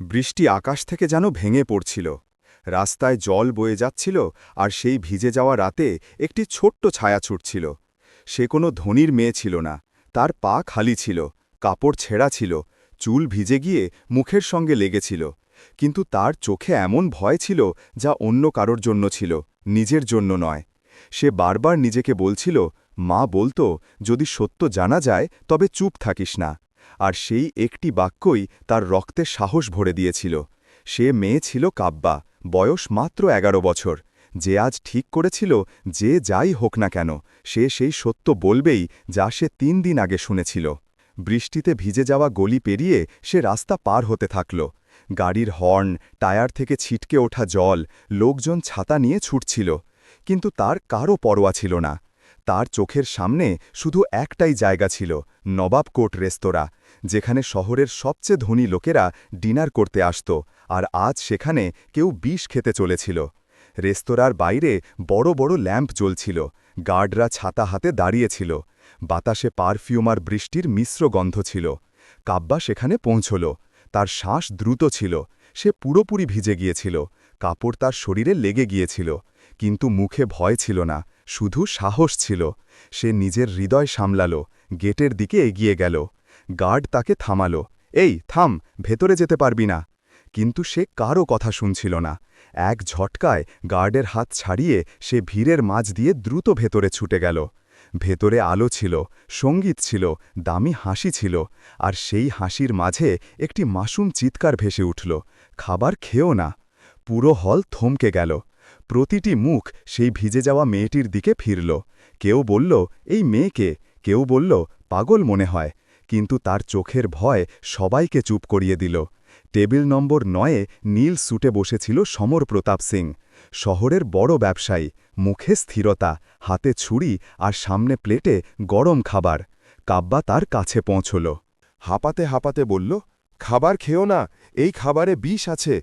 বৃষ্টি আকাশ থেকে যেন ভেঙে পড়ছিল। রাস্তায় জল বয়ে যাচ্ছিল আর সেই ভিজে যাওয়া রাতে একটি ছোট্ট ছায়া ছুটছিল। সে কোনো ধনির মেয়ে ছিল না, তার পা খালি ছিল, কাপড় ছেঁড়া ছিল, চুল ভিজে গিয়ে মুখের সঙ্গে লেগেছিল। কিন্তু তার চোখে এমন ভয় ছিল যা অন্য কারোর জন্য ছিল, নিজের জন্য নয়। সে বারবার নিজেকে বলছিল, মা, বলতো, যদি সত্য জানা যায়, তবে চুপ থাকিস না। আর সেই একটি বাক্যই তার রক্তে সাহস ভরে দিয়েছিল। সে মেয়ে ছিল কাব্বা, বয়স মাত্র এগারো বছর। যে আজ ঠিক করেছিল, যে যাই হোক না কেন, সে সেই সত্য বলবেই যা সে তিন দিন আগে শুনেছিল। বৃষ্টিতে ভিজে যাওয়া গলি পেরিয়ে সে রাস্তা পার হতে থাকল। গাড়ির হর্ন, টায়ার থেকে ছিটকে ওঠা জল, লোকজন ছাতা নিয়ে ছুটছিল। কিন্তু তার কারও পরোয়া ছিল না। তার চোখের সামনে শুধু একটাই জায়গা ছিল, নবাব কোট রেস্তোরাঁ, যেখানে শহরের সবচেয়ে ধনী লোকেরা ডিনার করতে আসত আর আজ সেখানে কেউ বিষ খেতে চলেছিল। রেস্তোরাঁর বাইরে বড় বড় ল্যাম্প জ্বলছিল, গার্ডরা ছাতা হাতে দাঁড়িয়েছিল, বাতাসে পারফিউম আর বৃষ্টির মিশ্র গন্ধ ছিল। কাব্বা সেখানে পৌঁছল, তার শ্বাস দ্রুত ছিল, সে পুরোপুরি ভিজে গিয়েছিল, কাপড় তার শরীরে লেগে গিয়েছিল, কিন্তু মুখে ভয় ছিল না শুধু সাহস ছিল, সে নিজের হৃদয় সামলাল, গেটের দিকে এগিয়ে গেল, গার্ড তাকে থামাল, এই, থাম, ভেতরে যেতে পারবি না। কিন্তু সে কারও কথা শুনছিল না। এক ঝটকায় গার্ডের হাত ছাড়িয়ে সে ভিড়ের মাঝ দিয়ে দ্রুত ভেতরে ছুটে গেল। ভেতরে আলো ছিল, সংগীত ছিল, দামি হাসি ছিল, আর সেই হাসির মাঝে একটি মাসুম চিৎকার ভেসে উঠল, খাবার খেও না। পুরো হল থমকে গেল। প্রতিটি মুখ সেই ভিজে যাওয়া মেয়েটির দিকে ফিরল। কেউ বলল, এই মেয়েকে? কেউ বলল, পাগল মনে হয়। কিন্তু তার চোখের ভয় সবাইকে চুপ করিয়ে দিল। টেবিল নম্বর নয়ে নীল সুটে বসেছিল সমর প্রতাপ সিং। শহরের বড় ব্যবসায়ী, মুখে স্থিরতা, হাতে ছুরি আর সামনে প্লেটে গরম খাবার। কাব্বা তার কাছে পৌঁছল। হাঁপাতে হাঁপাতে বলল, খাবার খেও না, এই খাবারে বিষ আছে।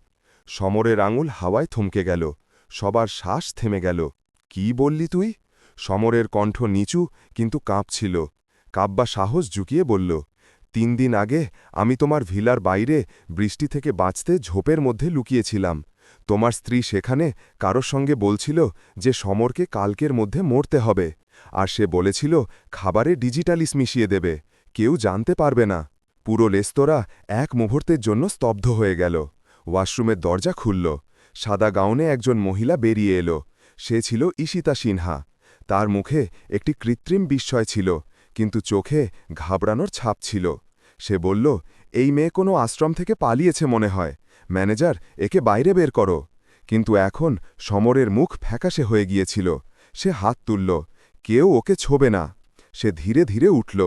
সমরের আঙুল হাওয়ায় থমকে গেল। সবার শ্বাস থেমে গেল। কি বললি তুই? সমরের কণ্ঠ নিচু কিন্তু কাঁপছিল। কাব্বা সাহস ঝুঁকিয়ে বলল, তিন দিন আগে আমি তোমার ভিলার বাইরে বৃষ্টি থেকে বাঁচতে ঝোপের মধ্যে লুকিয়েছিলাম। তোমার স্ত্রী সেখানে কারোর সঙ্গে বলছিল যে সমরকে কালকের মধ্যে মরতে হবে, আর সে বলেছিল খাবারে ডিজিটালিস মিশিয়ে দেবে, কেউ জানতে পারবে না। পুরো রেস্তোরাঁ এক মুহূর্তের জন্য স্তব্ধ হয়ে গেল। ওয়াশরুমের দরজা খুলল। সাদা গাউনে একজন মহিলা বেরিয়ে এলো। সে ছিল ঈশিতা সিনহা। তার মুখে একটি কৃত্রিম বিস্ময় ছিল, কিন্তু চোখে ঘাবড়ানোর ছাপ ছিল। সে বলল, এই মেয়ে কোনো আশ্রম থেকে পালিয়েছে মনে হয়। ম্যানেজার, একে বাইরে বের করো। কিন্তু এখন সমরের মুখ ফ্যাকাশে হয়ে গিয়েছিল। সে হাত তুলল, কেউ ওকে ছোবে না। সে ধীরে ধীরে উঠল,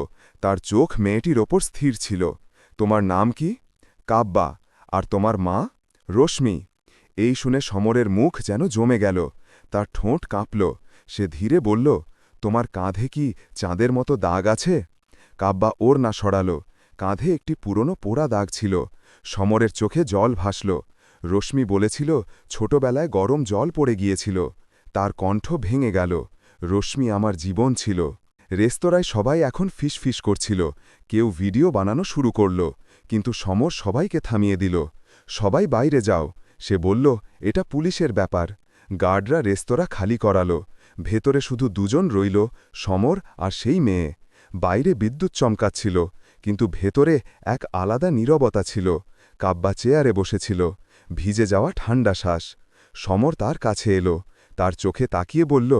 তার চোখ মেয়েটির ওপর স্থির ছিল। তোমার নাম কি? কাব্বা। আর তোমার মা? রশ্মি। এই শুনে সমরের মুখ যেন জমে গেল। তার ঠোঁট কাঁপল। সে ধীরে বলল, তোমার কাঁধে কি চাঁদের মতো দাগ আছে? কাব্বা ওর না সরাল। কাঁধে একটি পুরনো পোড়া দাগ ছিল। সমরের চোখে জল ভাসল। রশ্মি বলেছিল, ছোটবেলায় গরম জল পড়ে গিয়েছিল। তার কণ্ঠ ভেঙে গেল। রশ্মি আমার জীবন ছিল। রেস্তোরাঁয় সবাই এখন ফিসফিস করছিল। কেউ ভিডিও বানানো শুরু করল। কিন্তু সমর সবাইকে থামিয়ে দিল। সবাই বাইরে যাও। সে বলল, এটা পুলিশের ব্যাপার। গার্ডরা রেস্তোরাঁ খালি করালো। ভেতরে শুধু দুজন রইল, সমর আর সেই মেয়ে। বাইরে বিদ্যুৎ চমকাচ্ছিল, কিন্তু ভেতরে এক আলাদা নীরবতা ছিল। কাব্বা চেয়ারে বসেছিল। ভিজে যাওয়া ঠান্ডা শ্বাস। সমর তার কাছে এলো। তার চোখে তাকিয়ে বলল,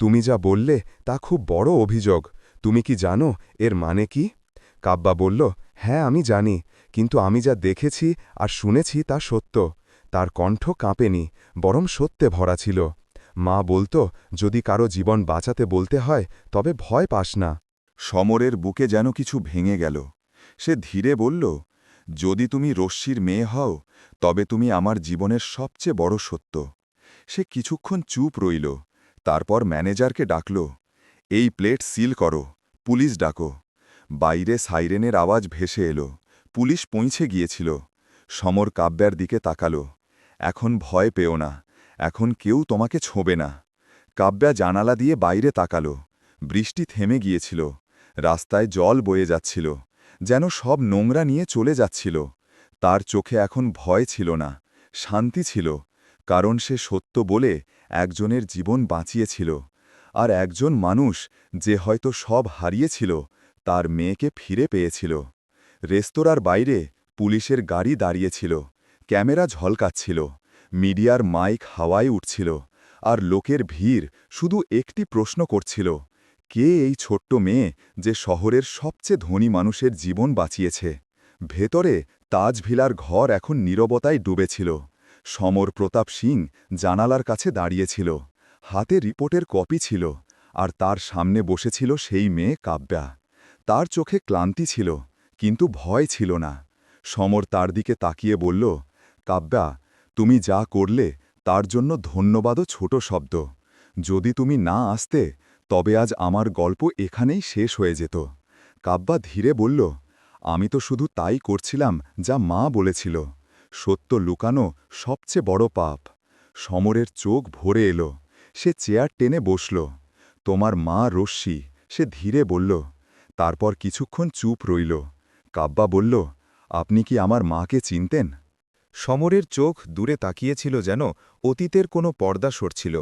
তুমি যা বললে তা খুব বড় অভিযোগ। তুমি কি জানো এর মানে কি? কাব্বা বলল হ্যাঁ আমি জানি। কিন্তু আমি যা দেখেছি আর শুনেছি তা সত্য। তার কণ্ঠ কাঁপেনি, বরং সত্যে ভরা ছিল। মা বলতো, যদি কারও জীবন বাঁচাতে বলতে হয়, তবে ভয় পাস না। সমরের বুকে যেন কিছু ভেঙে গেল। সে ধীরে বলল, যদি তুমি রশ্মির মেয়ে হও, তবে তুমি আমার জীবনের সবচেয়ে বড় সত্য সে কিছুক্ষণ চুপ রইল, তারপর ম্যানেজারকে ডাকল, এই প্লেট সিল করো, পুলিশ ডাকো বাইরে সাইরেনের আওয়াজ ভেসে এলো, পুলিশ পৌঁছে গিয়েছিল। সমর কাব্যার দিকে তাকালো এখন ভয় পেও না, এখন কেউ তোমাকে ছোঁবে না। কাব্যা জানালা দিয়ে বাইরে তাকালো, বৃষ্টি থেমে গিয়েছিল, রাস্তায় জল বয়ে যাচ্ছিল, যেন সব নোংরা নিয়ে চলে যাচ্ছিল। তার চোখে এখন ভয় ছিল না, শান্তি ছিল, কারণ সে সত্য বলে একজনের জীবন বাঁচিয়েছিল, আর একজন মানুষ যে হয়তো সব হারিয়েছিল, তার মেয়েকে ফিরে পেয়েছিল। রেস্তোরাঁর বাইরে পুলিশের গাড়ি দাঁড়িয়েছিল। ক্যামেরা ঝলকাচ্ছিল, মিডিয়ার মাইক হাওয়ায় উঠছিল, আর লোকের ভিড় শুধু একটি প্রশ্ন করছিল, কে এই ছোট্ট মেয়ে যে শহরের সবচেয়ে ধনী মানুষের জীবন বাঁচিয়েছে? ভেতরে তাজভিলার ঘর এখন নীরবতায় ডুবেছিল, সমর প্রতাপ সিং জানালার কাছে দাঁড়িয়েছিল, হাতে রিপোর্টের কপি ছিল, আর তার সামনে বসেছিল সেই মেয়ে কাব্যা। তার চোখে ক্লান্তি ছিল, কিন্তু ভয় ছিল না, সমর তার দিকে তাকিয়ে বলল কাব্যা, তুমি যা করলে, তার জন্য ধন্যবাদও ছোট শব্দ। যদি তুমি না আসতে, তবে আজ আমার গল্প এখানেই শেষ হয়ে যেত। কাব্যা ধীরে বলল, আমি তো শুধু তাই করছিলাম যা মা বলেছিল। সত্য লুকানো সবচেয়ে বড় পাপ। সমরের চোখ ভরে এলো। সে চেয়ার টেনে বসল। তোমার মা রশ্মি। সে ধীরে বলল, তারপর কিছুক্ষণ চুপ রইল। কাব্যা বলল, আপনি কি আমার মাকে চিনতেন? সমরের চোখ দূরে তাকিয়েছিল যেন অতীতের কোনো পর্দা সরছিল।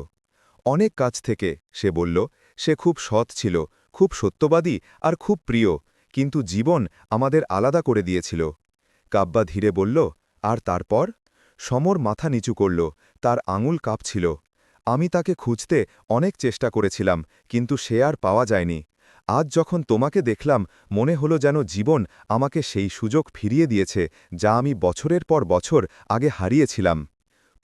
অনেক কাছ থেকে সে বলল, সে খুব সৎ ছিল, খুব সত্যবাদী আর খুব প্রিয়, কিন্তু জীবন আমাদের আলাদা করে দিয়েছিল। কাব্বা ধীরে বলল, আর তারপর? সমর মাথা নিচু করল, তার আঙুল কাঁপছিল। আমি তাকে খুঁজতে অনেক চেষ্টা করেছিলাম, কিন্তু সে আর পাওয়া যায়নি। আজ যখন তোমাকে দেখলাম, মনে হলো যেন জীবন আমাকে সেই সুযোগ ফিরিয়ে দিয়েছে, যা আমি বছরের পর বছর আগে হারিয়েছিলাম।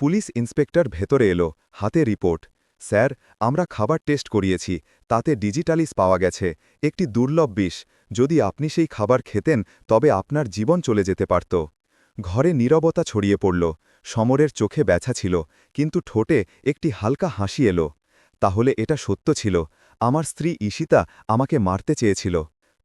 পুলিশ ইন্সপেক্টর ভেতরে এলো, হাতে রিপোর্ট। স্যার, আমরা খাবার টেস্ট করিয়েছি, তাতে ডিজিটালিস পাওয়া গেছে। একটি দুর্লভ বিষ, যদি আপনি সেই খাবার খেতেন, তবে আপনার জীবন চলে যেতে পারত। ঘরে নীরবতা ছড়িয়ে পড়ল, সমরের চোখে ব্যথা ছিল, কিন্তু ঠোঁটে একটি হালকা হাসি এলো। তাহলে এটা সত্য ছিল আমার স্ত্রী ঈশিতা আমাকে মারতে চেয়েছিল।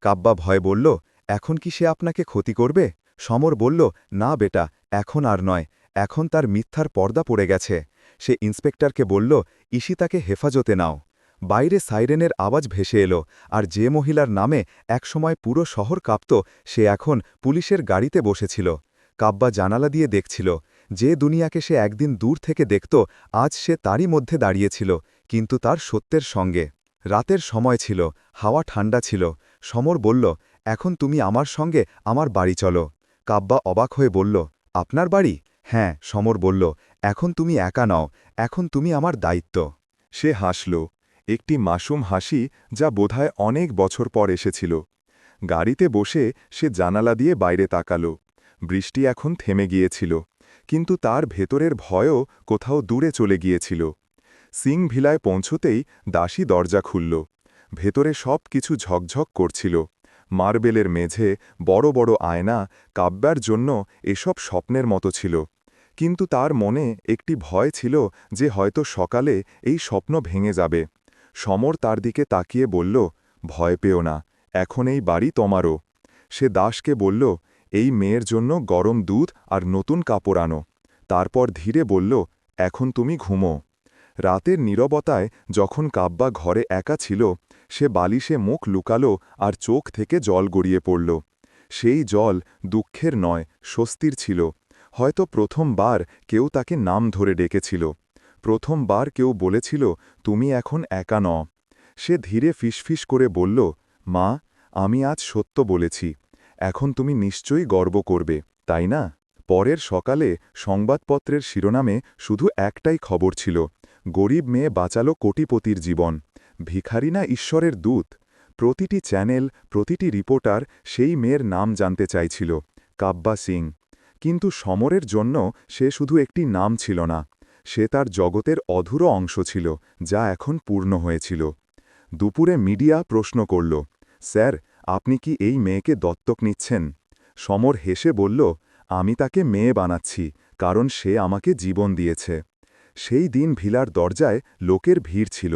কাব্বা ভয় বলল, এখন কি সে আপনাকে ক্ষতি করবে? সমর বলল, না বেটা, এখন আর নয়। এখন তার মিথ্যার পর্দা পড়ে গেছে। সে ইন্সপেক্টরকে বলল, ঈশিতাকে হেফাজতে নাও। বাইরে সাইরেনের আওয়াজ ভেসে এলো, আর যে মহিলার নামে একসময় পুরো শহর কাঁপত, সে এখন পুলিশের গাড়িতে বসেছিল। কাব্বা জানালা দিয়ে দেখছিল, যে দুনিয়াকে সে একদিন দূর থেকে দেখত, আজ সে তারই মধ্যে দাঁড়িয়েছিল, কিন্তু তার সত্যের সঙ্গে। রাতের সময় ছিল, হাওয়া ঠান্ডা ছিল। সমর বলল, এখন তুমি আমার সঙ্গে আমার বাড়ি চলো। কাব্বা অবাক হয়ে বলল, আপনার বাড়ি? হ্যাঁ সমর বলল, এখন তুমি একা নাও, এখন তুমি আমার দায়িত্ব। সে হাসল, একটি মাসুম হাসি যা বোধহয় অনেক বছর পর এসেছিল। গাড়িতে বসে সে জানালা দিয়ে বাইরে তাকাল, বৃষ্টি এখন থেমে গিয়েছিল, কিন্তু তার ভেতরের ভয়ও কোথাও দূরে চলে গিয়েছিল। সিং ভিলায় পৌঁছতেই দাসী দরজা খুলল। ভেতরে সব কিছু ঝকঝক করছিল। মার্বেলের মেঝে বড় বড় আয়না কাব্যার জন্য এসব স্বপ্নের মতো ছিল। কিন্তু তার মনে একটি ভয় ছিল যে হয়তো সকালে এই স্বপ্ন ভেঙে যাবে। সমর তার দিকে তাকিয়ে বলল, ভয় পেও না, এখন এই বাড়ি তোমারও। সে দাসকে বলল, এই মেয়ের জন্য গরম দুধ আর নতুন কাপড় আনো। তারপর ধীরে বলল, এখন তুমি ঘুমো। রাতের নীরবতায় যখন কাব্বা ঘরে একা ছিল, সে বালিশে মুখ লুকালো আর চোখ থেকে জল গড়িয়ে পড়ল। সেই জল দুঃখের নয়, স্বস্তির ছিল। হয়তো প্রথমবার কেউ তাকে নাম ধরে ডেকেছিল। প্রথমবার কেউ বলেছিল, তুমি এখন একা ন সে ধীরে ফিসফিস করে বলল, মা, আমি আজ সত্য বলেছি। এখন তুমি নিশ্চয়ই গর্ব করবে, তাই না? পরের সকালে সংবাদপত্রের শিরোনামে শুধু একটাই খবর ছিল গরিব মেয়ে বাঁচালো কোটিপতির জীবন। ভিখারি না ঈশ্বরের দূত? প্রতিটি চ্যানেল, প্রতিটি রিপোর্টার সেই মেয়ের নাম জানতে চাইছিল, কাব্বা সিং। কিন্তু সমরের জন্য সে শুধু একটি নাম ছিল না, সে তার জগতের অধুরো অংশ ছিল, যা এখন পূর্ণ হয়েছিল। দুপুরে মিডিয়া প্রশ্ন করল, স্যার, আপনি কি এই মেয়েকে দত্তক নিচ্ছেন? সমর হেসে বলল, আমি তাকে মেয়ে বানাচ্ছি, কারণ সে আমাকে জীবন দিয়েছে। সেই দিন ভিলার দরজায় লোকের ভিড় ছিল,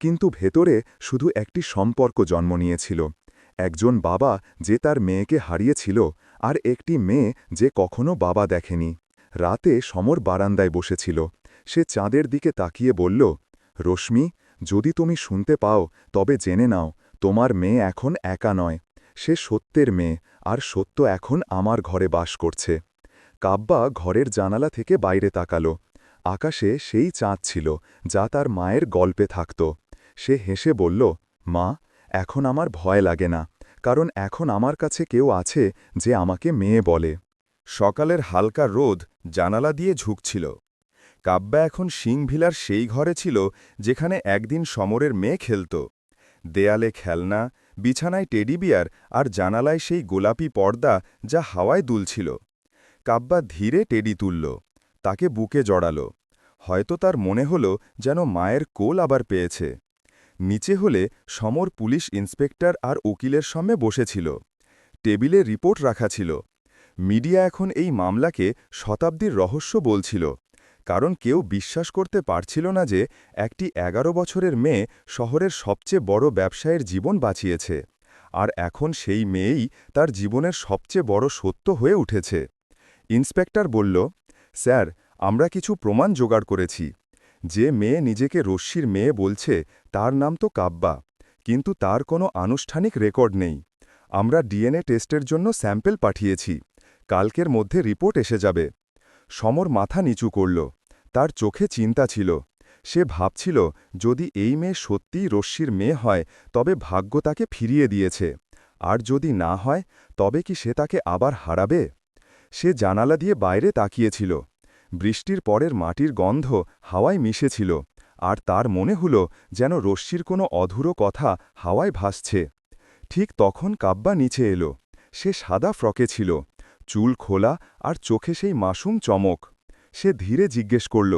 কিন্তু ভেতরে শুধু একটি সম্পর্ক জন্ম নিয়েছিল। একজন বাবা যে তার মেয়েকে হারিয়েছিল আর একটি মেয়ে যে কখনো বাবা দেখেনি। রাতে সমর বারান্দায় বসেছিল। সে চাঁদের দিকে তাকিয়ে বলল, রশ্মি, যদি তুমি শুনতে পাও, তবে জেনে নাও, তোমার মেয়ে এখন একা নয়। সে সত্যের মেয়ে, আর সত্য এখন আমার ঘরে বাস করছে। কাব্বা ঘরের জানালা থেকে বাইরে তাকালো। আকাশে সেই চাঁদ ছিল, যা তার মায়ের গল্পে থাকত। সে হেসে বলল, মা, এখন আমার ভয় লাগে না, কারণ এখন আমার কাছে কেউ আছে যে আমাকে মেয়ে বলে। সকালের হালকা রোদ জানালা দিয়ে ঝুঁকছিল। কাব্যা এখন সিংভিলার সেই ঘরে ছিল, যেখানে একদিন সমরের মেয়ে খেলত। দেয়ালে খেলনা, বিছানায় টেডিবিয়ার আর জানালায় সেই গোলাপি পর্দা যা হাওয়ায় দুলছিল। কাব্যা ধীরে টেডি তুলল। তাকে বুকে জড়াল। হয়তো তার মনে হল যেন মায়ের কোল আবার পেয়েছে। নিচে হলে সমর পুলিশ ইন্সপেক্টর আর উকিলের সামনে বসেছিল। টেবিলে রিপোর্ট রাখা ছিল। মিডিয়া এখন এই মামলাকে শতাব্দীর রহস্য বলছিল। কারণ কেউ বিশ্বাস করতে পারছিল না যে একটি এগারো বছরের মেয়ে শহরের সবচেয়ে বড় ব্যবসায়ের জীবন বাঁচিয়েছে। আর এখন সেই মেয়েই তার জীবনের সবচেয়ে বড় সত্য হয়ে উঠেছে। ইন্সপেক্টর বলল স্যার, আমরা কিছু প্রমাণ জোগাড় করেছি। যে মেয়ে নিজেকে রশ্মির মেয়ে বলছে, তার নাম তো কাব্বা কিন্তু তার কোনো আনুষ্ঠানিক রেকর্ড নেই। আমরা ডিএনএ টেস্টের জন্য স্যাম্পেল পাঠিয়েছি। কালকের মধ্যে রিপোর্ট এসে যাবে। সমর মাথা নিচু করল। তার চোখে চিন্তা ছিল। সে ভাবছিল, যদি এই মেয়ে সত্যিই রশ্মির মেয়ে হয়, তবে ভাগ্য তাকে ফিরিয়ে দিয়েছে। আর যদি না হয়, তবে কি সে তাকে আবার হারাবে? সে জানালা দিয়ে বাইরে তাকিয়েছিল। বৃষ্টির পরের মাটির গন্ধ হাওয়ায় মিশেছিল, আর তার মনে হল যেন রশ্মির কোনো অধুরো কথা হাওয়ায় ভাসছে। ঠিক তখন কাব্বা নিচে এলো। সে সাদা ফ্রকে ছিল, চুল খোলা আর চোখে সেই মাসুম চমক। সে ধীরে জিজ্ঞেস করল,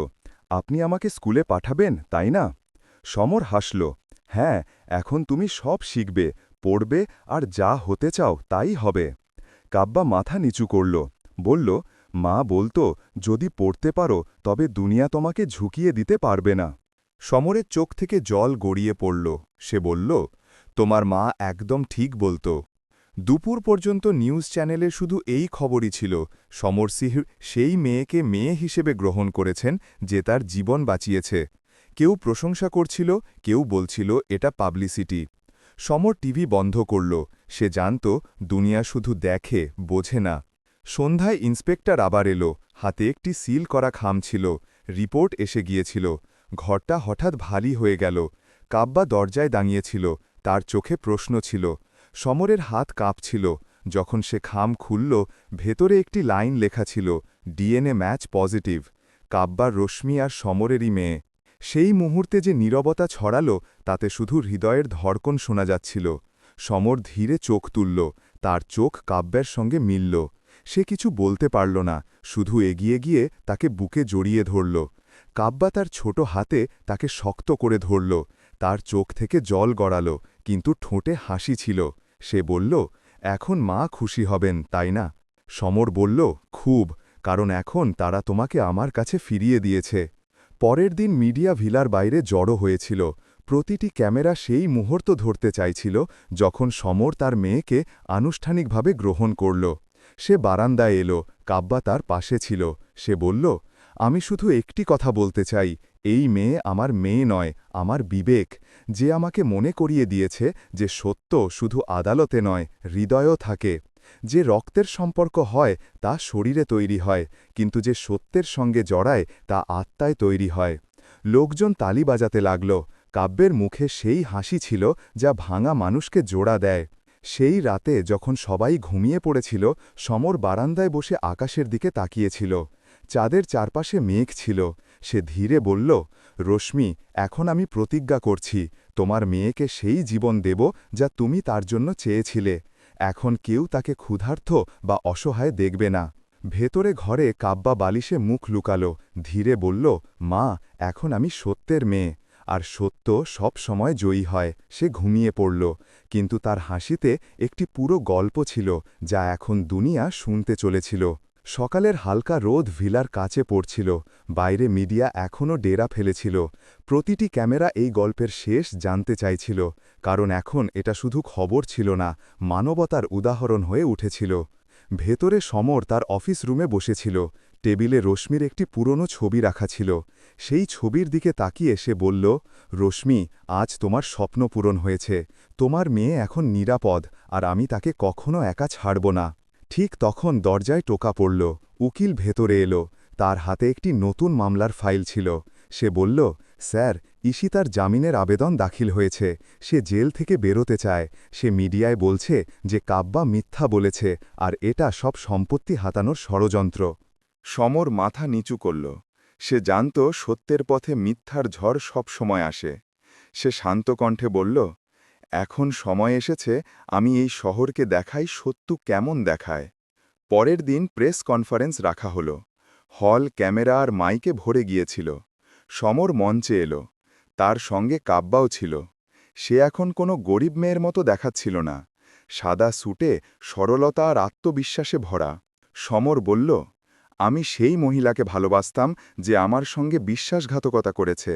আপনি আমাকে স্কুলে পাঠাবেন, তাই না? সমর হাসল হ্যাঁ এখন তুমি সব শিখবে, পড়বে আর যা হতে চাও তাই হবে। কাব্বা মাথা নিচু করল বলল, মা, বলতো, যদি পড়তে পারো, তবে দুনিয়া তোমাকে ঝুঁকিয়ে দিতে পারবে না। সমরের চোখ থেকে জল গড়িয়ে পড়ল। সে বলল, তোমার মা একদম ঠিক বলতো। দুপুর পর্যন্ত নিউজ চ্যানেলে শুধু এই খবরই ছিল, সমর সিংহ সেই মেয়েকে মেয়ে হিসেবে গ্রহণ করেছেন যে তার জীবন বাঁচিয়েছে। কেউ প্রশংসা করছিল, কেউ বলছিল এটা পাবলিসিটি। সমর টিভি বন্ধ করল। সে জানত, দুনিয়া শুধু দেখে, বোঝে না। সন্ধ্যায় ইন্সপেক্টর আবার এলো। হাতে একটি সিল করা খাম ছিল। রিপোর্ট এসে গিয়েছিল। ঘরটা হঠাৎ ভারী হয়ে গেল। কাব্বা দরজায় দাঁড়িয়েছিল। তার চোখে প্রশ্ন ছিল। সমরের হাত কাঁপছিল। যখন সে খাম খুলল, ভেতরে একটি লাইন লেখা ছিল, ডিএনএ ম্যাচ পজিটিভ। কাব্বার রশ্মি আর সমরেরই মেয়ে। সেই মুহূর্তে যে নীরবতা ছড়ালো, তাতে শুধু হৃদয়ের ধড়কন শোনা যাচ্ছিল। সমর ধীরে চোখ তুলল। তার চোখ কাব্যের সঙ্গে মিলল। সে কিছু বলতে পারল না, শুধু এগিয়ে গিয়ে তাকে বুকে জড়িয়ে ধরল। কাব্বা তার ছোট হাতে তাকে শক্ত করে ধরল, তার চোখ থেকে জল গড়াল, কিন্তু ঠোঁটে হাসি ছিল। সে বলল, এখন মা খুশি হবেন, তাই না? সমর বলল, খুব, কারণ এখন তারা তোমাকে আমার কাছে ফিরিয়ে দিয়েছে। পরের দিন মিডিয়া ভিলার বাইরে জড়ো হয়েছিল। প্রতিটি ক্যামেরা সেই মুহূর্ত ধরতে চাইছিল, যখন সমর তার মেয়েকে আনুষ্ঠানিকভাবে গ্রহণ করল। সে বারান্দায় এলো, কাব্বা তার পাশে ছিল। সে বলল, আমি শুধু একটি কথা বলতে চাই, এই মেয়ে আমার মেয়ে নয়, আমার বিবেক। যে আমাকে মনে করিয়ে দিয়েছে যে সত্য শুধু আদালতে নয়, হৃদয়ও থাকে। যে রক্তের সম্পর্ক হয়, তা শরীরে তৈরি হয়, কিন্তু যে সত্যের সঙ্গে জড়ায়, তা আত্মায় তৈরি হয়। লোকজন তালি বাজাতে লাগল। কাব্যের মুখে সেই হাসি ছিল যা ভাঙা মানুষকে জোড়া দেয়। সেই রাতে যখন সবাই ঘুমিয়ে পড়েছিল, সমর বারান্দায় বসে আকাশের দিকে তাকিয়েছিল। চাঁদের চারপাশে মেঘ ছিল। সে ধীরে বলল, রশ্মি, এখন আমি প্রতিজ্ঞা করছি, তোমার মেয়েকে সেই জীবন দেব যা তুমি তার জন্য চেয়েছিলে। এখন কেউ তাকে ক্ষুধার্থ বা অসহায় দেখবে না। ভেতরে ঘরে কাব্বা বালিশে মুখ লুকালো। ধীরে বলল, মা, এখন আমি সত্যের মেয়ে। আর সত্য সব সময় জয়ী হয়। সে ঘুমিয়ে পড়ল, কিন্তু তার হাসিতে একটি পুরো গল্প ছিল যা এখন দুনিয়া শুনতে চলেছিল। সকালের হালকা রোদ ভিলার কাছে পড়ছিল, বাইরে মিডিয়া এখনও ডেরা ফেলেছিল। প্রতিটি ক্যামেরা এই গল্পের শেষ জানতে চাইছিল, কারণ এখন এটা শুধু খবর ছিল না, মানবতার উদাহরণ হয়ে উঠেছিল। ভেতরে সমর তার অফিস রুমে বসেছিল টেবিলে রশ্মির একটি পুরনো ছবি রাখা ছিল। সেই ছবির দিকে তাকিয়ে সে বলল, রশ্মি, আজ তোমার স্বপ্ন পূরণ হয়েছে। তোমার মেয়ে এখন নিরাপদ, আর আমি তাকে কখনো একা ছাড়ব না। ঠিক তখন দরজায় টোকা পড়ল। উকিল ভেতরে এলো। তার হাতে একটি নতুন মামলার ফাইল ছিল। সে বলল, স্যার, ঈশিতার জামিনের আবেদন দাখিল হয়েছে। সে জেল থেকে বেরোতে চায়। সে মিডিয়ায় বলছে যে কাব্বা মিথ্যা বলেছে, আর এটা সব সম্পত্তি হাতানোর ষড়যন্ত্র। সমর মাথা নিচু করল। সে জানত সত্যের পথে মিথ্যার ঝড় সব সময় আসে। সে শান্ত কণ্ঠে বলল, এখন সময় এসেছে, আমি এই শহরকে দেখাই সত্য কেমন দেখায়। পরের দিন প্রেস কনফারেন্স রাখা হল। হল, ক্যামেরা আর মাইকে ভরে গিয়েছিল। সমর মঞ্চে এলো। তার সঙ্গে কাব্বাও ছিল। সে এখন কোনো গরিব মেয়ের মতো দেখাচ্ছিল না। সাদা স্যুটে সরলতা আর আত্মবিশ্বাসে ভরা। সমর বলল আমি সেই মহিলাকে ভালোবাসতাম যে আমার সঙ্গে বিশ্বাসঘাতকতা করেছে,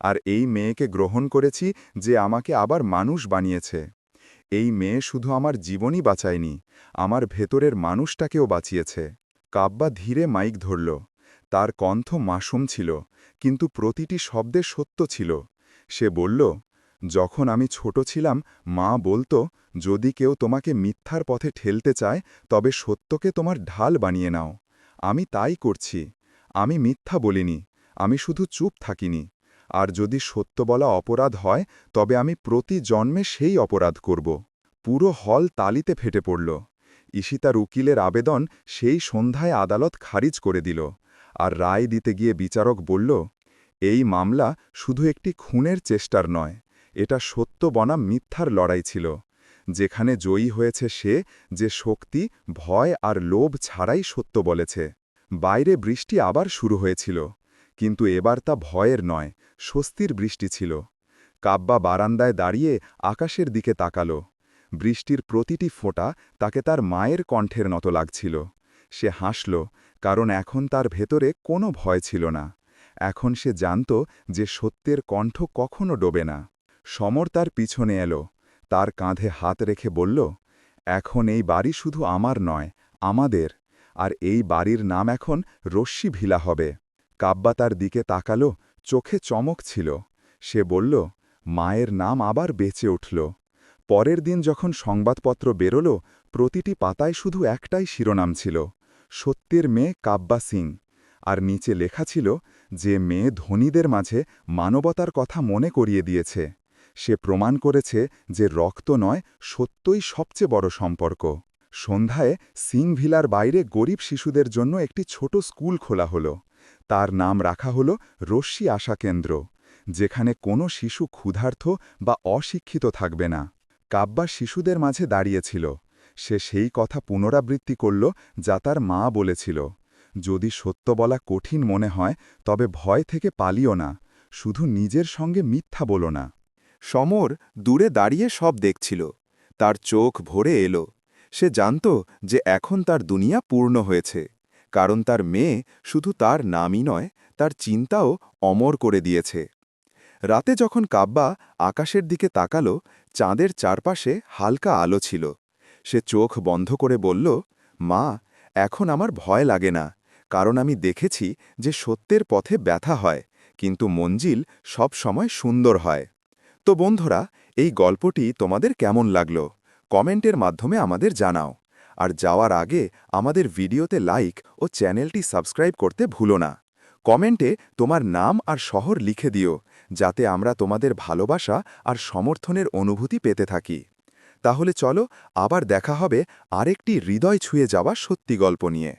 আর এই মেয়েকে গ্রহণ করেছি যে আমাকে আবার মানুষ বানিয়েছে। এই মেয়ে শুধু আমার জীবনই বাঁচায়নি, আমার ভেতরের মানুষটাকেও বাঁচিয়েছে। কাব্বা ধীরে মাইক ধরল, তার কণ্ঠ মাসুম ছিল, কিন্তু প্রতিটি শব্দে সত্য ছিল। সে বলল, যখন আমি ছোট ছিলাম, মা বলতো, যদি কেউ তোমাকে মিথ্যার পথে ঠেলতে চায়, তবে সত্যকে তোমার ঢাল বানিয়ে নাও। আমি তাই করছি। আমি মিথ্যা বলিনি। আমি শুধু চুপ থাকিনি। আর যদি সত্য বলা অপরাধ হয়, তবে আমি প্রতি জন্মে সেই অপরাধ করব। পুরো হল তালিতে ফেটে পড়ল। ঈশিতার উকিলের আবেদন সেই সন্ধ্যায় আদালত খারিজ করে দিল। আর রায় দিতে গিয়ে বিচারক বলল, এই মামলা শুধু একটি খুনের চেষ্টার নয়। এটা সত্য বনাম মিথ্যার লড়াই ছিল। যেখানে জয়ী হয়েছে সে যে শক্তি, ভয় আর লোভ ছাড়াই সত্য বলেছে। বাইরে বৃষ্টি আবার শুরু হয়েছিল, কিন্তু এবার তা ভয়ের নয়, স্বস্তির বৃষ্টি ছিল। কাব্বা বারান্দায় দাঁড়িয়ে আকাশের দিকে তাকাল। বৃষ্টির প্রতিটি ফোঁটা তাকে তার মায়ের কণ্ঠের মতো লাগছিল। সে হাসল, কারণ এখন তার ভেতরে কোনো ভয় ছিল না। এখন সে জানত যে সত্যের কণ্ঠ কখনো ডোবে না। সমর তার পিছনে এলো তার কাঁধে হাত রেখে বলল, এখন এই বাড়ি শুধু আমার নয়, আমাদের। আর এই বাড়ির নাম এখন রশ্মি ভিলা হবে। কাব্বা তার দিকে তাকালো, চোখে চমক ছিল। সে বলল, মায়ের নাম আবার বেঁচে উঠল। পরের দিন যখন সংবাদপত্র বেরোল, প্রতিটি পাতায় শুধু একটাই শিরোনাম ছিল, সত্যের মেয়ে কাব্বা সিং। আর নিচে লেখা ছিল, যে মেয়ে ধনীদের মাঝে মানবতার কথা মনে করিয়ে দিয়েছে। সে প্রমাণ করেছে যে রক্ত নয়, সত্যই সবচেয়ে বড় সম্পর্ক। সন্ধ্যায় সিং ভিলার বাইরে গরিব শিশুদের জন্য একটি ছোট স্কুল খোলা হল। তার নাম রাখা হল রশ্মি আশা কেন্দ্র, যেখানে কোনো শিশু ক্ষুধার্থ বা অশিক্ষিত থাকবে না। কাব্বা শিশুদের মাঝে দাঁড়িয়েছিল। সে সেই কথা পুনরাবৃত্তি করল যা তার মা বলেছিল। যদি সত্য বলা কঠিন মনে হয়, তবে ভয় থেকে পালিও না। শুধু নিজের সঙ্গে মিথ্যা বলো না। সমর দূরে দাঁড়িয়ে সব দেখছিল। তার চোখ ভরে এলো। সে জানত যে এখন তার দুনিয়া পূর্ণ হয়েছে, কারণ তার মেয়ে শুধু তার নামই নয়, তার চিন্তাও অমর করে দিয়েছে। রাতে যখন কাব্বা আকাশের দিকে তাকালো, চাঁদের চারপাশে হালকা আলো ছিল। সে চোখ বন্ধ করে বলল, মা, এখন আমার ভয় লাগে না, কারণ আমি দেখেছি যে সত্যের পথে ব্যথা হয়, কিন্তু মঞ্জিল সব সময় সুন্দর হয়। তো বন্ধুরা, এই গল্পটি তোমাদের কেমন লাগল? কমেন্টের মাধ্যমে আমাদের জানাও। আর যাওয়ার আগে আমাদের ভিডিওতে লাইক ও চ্যানেলটি সাবস্ক্রাইব করতে ভুলো না। কমেন্টে তোমার নাম আর শহর লিখে দিও, যাতে আমরা তোমাদের ভালোবাসা আর সমর্থনের অনুভূতি পেতে থাকি। তাহলে চলো, আবার দেখা হবে আরেকটি হৃদয় ছুঁয়ে যাওয়া সত্যি গল্প নিয়ে।